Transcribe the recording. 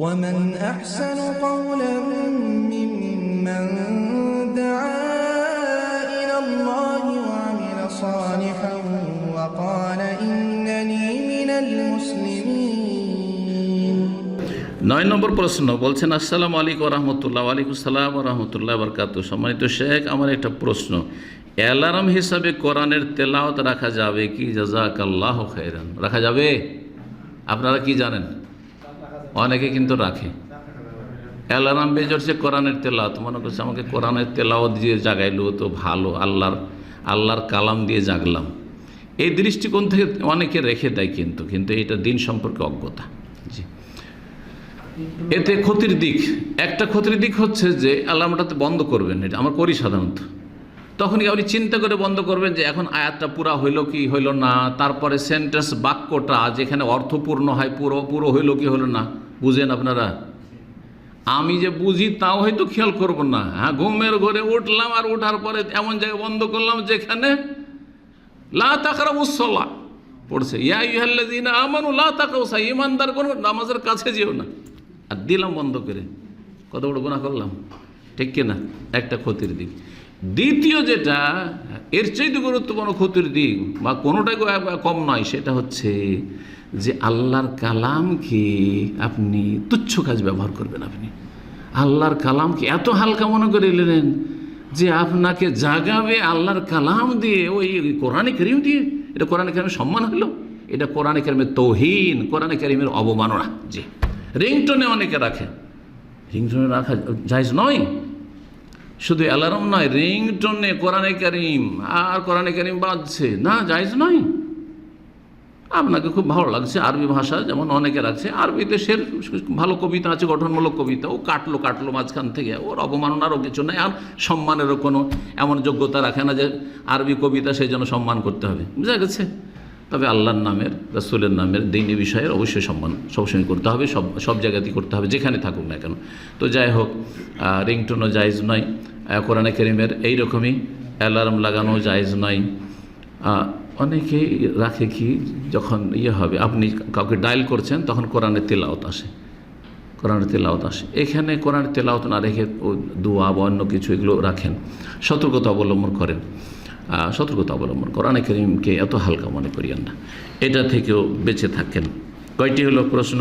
ومن أحسن قولا ممن دعا إلى الله وعمل صالحا وقال إنني من المسلمين নয় নম্বর প্রশ্ন বলছেন আসসালামু আলাইকুম রহমতুল্লাহ ওয়ালাইকুম সালাম রহমতুল্লাহ বরকাত সম্মানিত শেখ আমার একটা প্রশ্ন অ্যালার্ম হিসাবে কোরআনের তেলাওয়াত রাখা যাবে কি জাজাক আল্লাহ খাইরান রাখা যাবে আপনারা কি জানেন অনেকে কিন্তু রাখে। অ্যালার্ম বেজে হচ্ছে কোরআনের তেলাওয়াত, মনে করছে আমাকে কোরআনের তেলাওয়াত দিয়ে জাগাইলো তো ভালো, আল্লাহর আল্লাহর কালাম দিয়ে জাগলাম। এই দৃষ্টিকোণ থেকে অনেকে রেখে দেয় কিন্তু কিন্তু এটা দিন সম্পর্কে অজ্ঞতা। জি। এতে ক্ষতির দিক, একটা ক্ষতির দিক হচ্ছে যে অ্যালার্মটাতে বন্ধ করবেন, এটা আমরা করি সাধারণত। তখনই আপনি চিন্তা করে বন্ধ করবেন যে এখন আয়াতটা পুরা হইল কি হইল না, তারপরে সেন্টেন্স বাক্যটা যেখানে অর্থপূর্ণ হয় পুরো পুরো হইল কি হলো না, বুঝেন আপনারা? আমি যে বুঝি তাও হয়তো খেয়াল করব না। হ্যাঁ ঘুমের ঘরে উঠলাম আর ওঠার পরে এমন জায়গায় বন্ধ করলাম যেখানে লা পড়ছে। ইয়া ইহাল্লাদিন আমানু লা তাকাউসা ইমানদার কোন নামাজের কাছে যেও না। আর দিলাম বন্ধ করে। কত বড় গুণা করলাম? ঠিক কিনা? একটা ক্ষতির দিক। দ্বিতীয় যেটা, এর চাইতে গুরুত্বপূর্ণ ক্ষতির দিক, বা কোনোটাই কম নয়, সেটা হচ্ছে যে আল্লাহর কালামকে আপনি তুচ্ছ কাজ ব্যবহার করবেন আপনি। আল্লাহর কালামকে এত হালকা মনে করে নিলেন যে আপনাকে জাগাবে আল্লাহর কালাম দিয়ে, ওই কোরআনে করিম দিয়ে। এটা কোরআনে করিমের সম্মান হলো, এটা কোরআনে করিমের তৌহিন, কোরআনে করিমের অবমাননা। জি। রিংটোনে অনেকে রাখে রিংটোনে রাখা যাইজ নয় শুধু অ্যালার্ম নয় রিং রিংটোনে কোরআনে করিম। আর কোরআনে করিম বাজছে। না যাইজ নয়। আপনাকে খুব ভালো লাগছে আরবি ভাষা, যেমন অনেকে রাখছে। আরবিতে সে ভালো কবিতা আছে, গঠনমূলক কবিতা। ও কাটলো কাটলো মাঝখান থেকে। ওর অবমাননারও কিছু নেই, আর সম্মানেরও কোনো এমন যোগ্যতা রাখে না যে আরবি কবিতা সেই জন্য সম্মান করতে হবে। বুঝা গেছে? তবে আল্লাহর নামের, রসুলের নামের দিনী বিষয়ের অবশ্যই সম্মান সবসময় করতে হবে, সব সব জায়গাতেই করতে হবে, যেখানে থাকুক না কেন। তো যাই হোক রিংটোনও জায়জ নয় কোরআনে করিমের এইরকমই অ্যালার্ম লাগানো জায়জ নয়। অনেকেই রাখে কি, যখন ইয়ে হবে, আপনি কাউকে ডায়াল করছেন, তখন কোরআনের তেলাওত আসে, কোরআনের তেলাওত আসে। এখানে কোরআনের তেলাওত না রেখে দোয়া বা অন্য কিছু এগুলো রাখেন, সতর্কতা অবলম্বন করেন। সতর্কতা অবলম্বন কোরআনে করিমকে এত হালকা মনে করিয়েন না। এটা থেকেও বেঁচে থাকেন। কয়টি হলো প্রশ্ন?